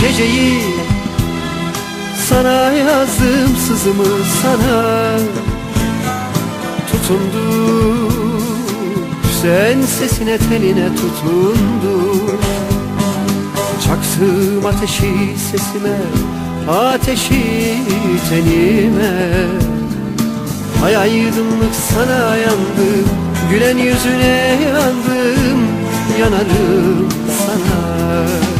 Geceyi sana yazdım sızımı sana Tutundu. Sen sesine teline tutundu. Çaksım ateşi sesime Ateşi tenime. Ay aydınlık sana yandım Gülen yüzüne yandım Yanarım sana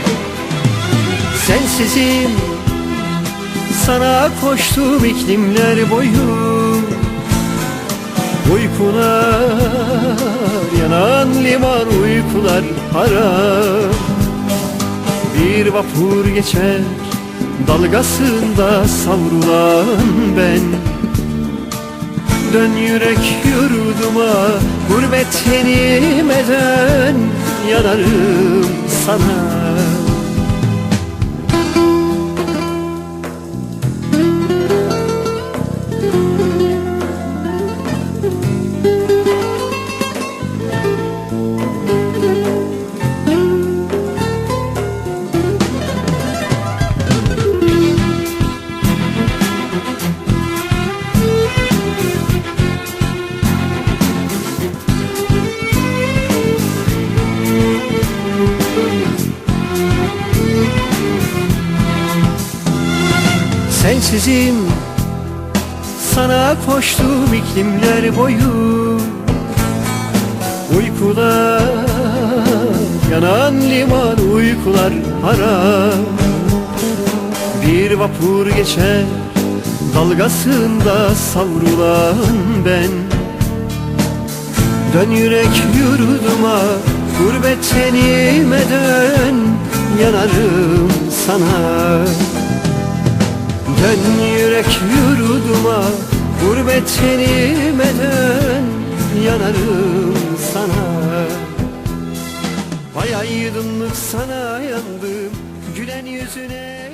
Sensizim. Sana koştum iklimler boyu. Uykular yanan liman uykular haram Bir vapur geçer dalgasında savrulan ben. Dön yürek yurduma gurbet tenime dön Yanarım sana Sensizim. Sana koştum iklimler boyu Uykular yanan liman uykular haram Bir vapur geçer dalgasında savrulan ben. Dön yürek yurduma gurbet tenime dön Yanarım sana Dön yürek yurduma Gurbet tenime dön Yanarım sana. Ay aydınlık sana yandım Gülen yüzüne